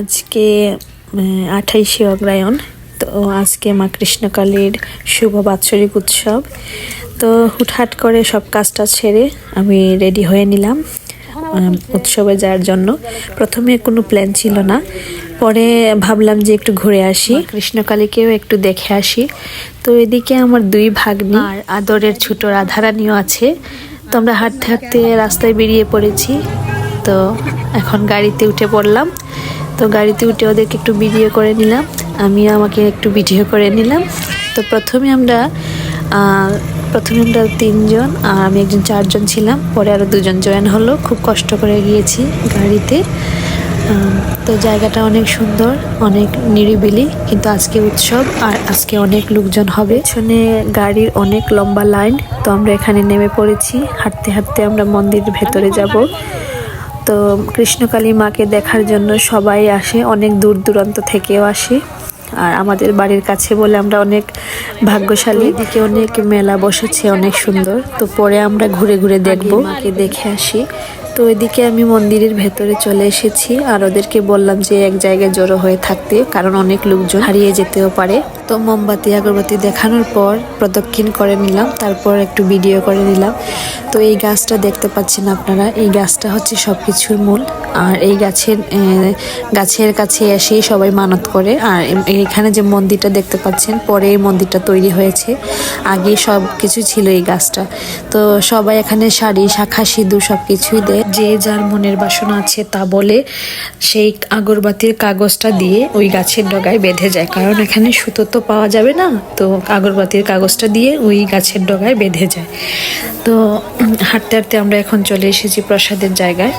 আজকে আঠাইশে অগ্রায়ণ। তো আজকে মা কৃষ্ণকালীর শুভ বাৎসরিক উৎসব। তো হুটহাট করে সব কাজটা ছেড়ে আমি রেডি হয়ে নিলাম উৎসবে যাওয়ার জন্য। প্রথমে কোনো প্ল্যান ছিল না। পরে ভাবলাম যে একটু ঘুরে আসি, কৃষ্ণকালীকেও একটু দেখে আসি। তো এদিকে আমার দুই ভাগ্নি, আর আদরের ছোট রাধারানীও আছে। তো আমরা হাঁটতে হাঁটতে রাস্তায় বেরিয়ে পড়েছি। তো এখন গাড়িতে উঠে পড়লাম। তো গাড়িতে উঠে ওদেরকে একটু ভিডিও করে নিলাম। আমি আমাকে একটু ভিডিও করে নিলাম। তো প্রথমে আমরা প্রথমে আমরা তিনজন আর আমি একজন চারজন ছিলাম। পরে আরও দুজন জয়েন হলো। খুব কষ্ট করে গিয়েছি গাড়িতে। তো জায়গাটা অনেক সুন্দর, অনেক নিরিবিলি, কিন্তু আজকে উৎসব আর আজকে অনেক লোকজন হবে। পেছনে গাড়ির অনেক লম্বা লাইন তো আমরা এখানে নেমে পড়েছি। হাঁটতে হাঁটতে আমরা মন্দিরের ভেতরে যাব। তো কৃষ্ণকালী মাকে দেখার জন্য সবাই আসে অনেক দূর দূরান্ত থেকেও আসে। আর আমাদের বাড়ির কাছে বলে আমরা অনেক ভাগ্যশালী। এদিকে অনেক মেলা বসেছে অনেক সুন্দর। তো পরে আমরা ঘুরে ঘুরে দেখব মাকে দেখে আসি। তো এদিকে আমি মন্দিরের ভেতরে চলে এসেছি, আর ওদেরকে বললাম যে এক জায়গায় জড়ো হয়ে থাকতে, কারণ অনেক লোকজন হারিয়ে যেতেও পারে। তো মোমবাতি, আগরবাতি দেখানোর পর প্রদক্ষিণ করে নিলাম, তারপর একটু ভিডিও করে নিলাম। তো এই গাছটা দেখতে পাচ্ছেন আপনারা, এই গাছটা হচ্ছে সব কিছুর মূল। আর এই গাছের গাছের কাছে এসেই সবাই মানত করে। আর এখানে যে মন্দিরটা দেখতে পাচ্ছেন, পরে এই মন্দিরটা তৈরি হয়েছে। আগে সব কিছু ছিল এই গাছটা। তো সবাই এখানে শাড়ি, শাখা, সিঁদুর সব কিছুই দেয়। যে যার মনের বাসনা আছে তা বলে, সেই আগরবাতির কাগজটা দিয়ে ওই গাছের ডগায় বেঁধে যায়। কারণ এখানে সুতো তো পাওয়া যাবে না, তো আগরবাতির কাগজটা দিয়ে ওই গাছের ডগায় বেঁধে যায়। তো হাঁটতে হাঁটতে আমরা এখন চলে এসেছি প্রসাদের জায়গায়।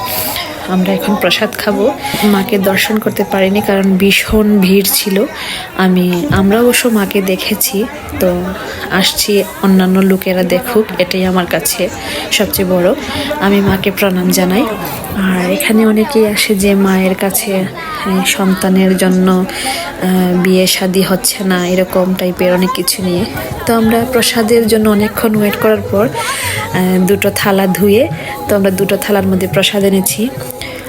আমরা এখন প্রসাদ খাব। মাকে দর্শন করতে পারিনি কারণ ভীষণ ভিড় ছিল। আমি, আমরা অবশ্য মাকে দেখেছি, তো আসছি, অন্যান্য লোকেরা দেখুক, এটাই আমার কাছে সবচেয়ে বড়। আমি মাকে প্রণাম জানাই। আর এখানে অনেকেই আসে যে মায়ের কাছে সন্তানের জন্য বিয়ে শাদী হচ্ছে না, এরকম টাইপের অনেক কিছু নিয়ে। তো আমরা প্রসাদের জন্য অনেকক্ষণ ওয়েট করার পর দুটো থালা ধুয়ে তো আমরা দুটো থালার মধ্যে প্রসাদ এনেছি।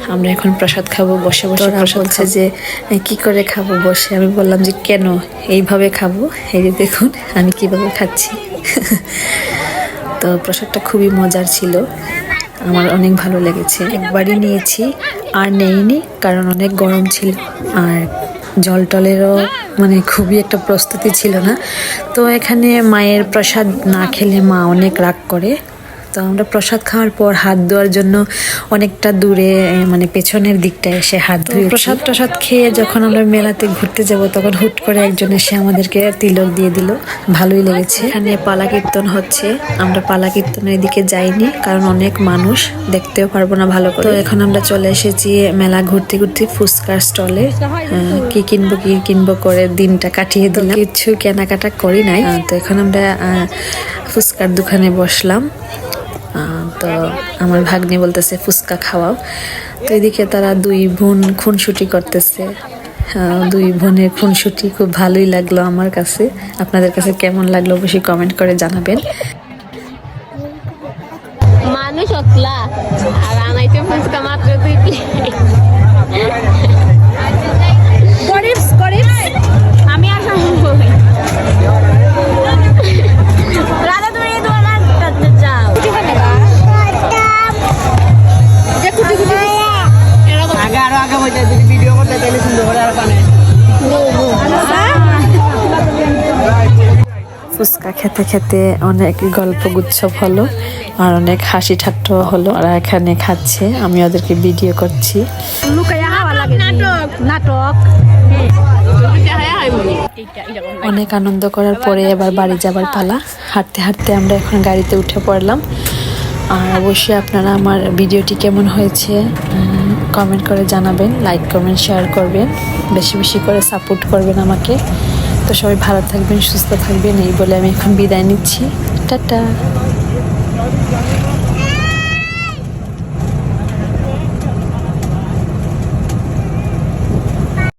আমরা এখন প্রসাদ খাব বসে বসে প্রসাদ বলছে যে "এ, কি করে খাব? বসে আমি বললাম যে কেন? এইভাবে খাব? এই যে দেখুন আমি কীভাবে খাচ্ছি। তো প্রসাদটা খুবই মজার ছিল। আমার অনেক ভালো লেগেছে। একবারই নিয়েছি আর নেইনি কারণ অনেক গরম ছিল। আর জল টলেরও মানে খুবই একটা প্রস্তুতি ছিল না। তো এখানে মায়ের প্রসাদ না খেলে মা অনেক রাগ করে। তো আমরা প্রসাদ খাওয়ার পর হাত ধোয়ার জন্য অনেকটা দূরে মানে পেছনের দিকটা এসে হাত ধুয়ে প্রসাদ প্রসাদ খেয়ে যখন আমরা মেলাতে ঘুরতে যাব তখন হুট করে একজন এসে আমাদেরকে তিলক দিয়ে দিল। ভালোই লেগেছে। এখানে পালা কীর্তন হচ্ছে। আমরা পালা কীর্তনের দিকে যাইনি কারণ অনেক মানুষ দেখতেও পারব না ভালো করে। তো এখন আমরা চলে এসেছি মেলা ঘুরতে ঘুরতে ফুচকার স্টলে কি কিনবো কি কিনবো করে দিনটা কাটিয়ে দিলাম। কিছু কেনাকাটা করি নাই। তো এখন আমরা ফুচকার দোকানে বসলাম। তো আমার ভাগ্নি বলতেছে, ফুচকা খাওয়াও। তো এদিকে তারা দুই বোন খুনসুটি করতেছে। দুই বোনের খুনসুটি খুব ভালোই লাগল আমার কাছে। আপনাদের কাছে কেমন লাগল অবশ্যই কমেন্ট করে জানাবেন। মানুষ আর ফুচকা ফুচকা খেতে খেতে অনেক গল্প গুচ্ছব হলো আর অনেক হাসি ঠাট্টা হলো আর এখানে খাচ্ছে। আমি ওদেরকে ভিডিও করছি। নাটক অনেক আনন্দ করার পরে এবার বাড়ি যাবার পালা। হাঁটতে হাঁটতে আমরা এখন গাড়িতে উঠে পড়লাম। আর অবশ্যই আপনারা আমার ভিডিওটি কেমন হয়েছে কমেন্ট করে জানাবেন লাইক কমেন্ট শেয়ার করবেন। বেশি বেশি করে সাপোর্ট করবেন আমাকে। তো সবাই ভালো থাকবেন সুস্থ থাকবেন এই বলে আমি এখন বিদায় নিচ্ছি। টাটা।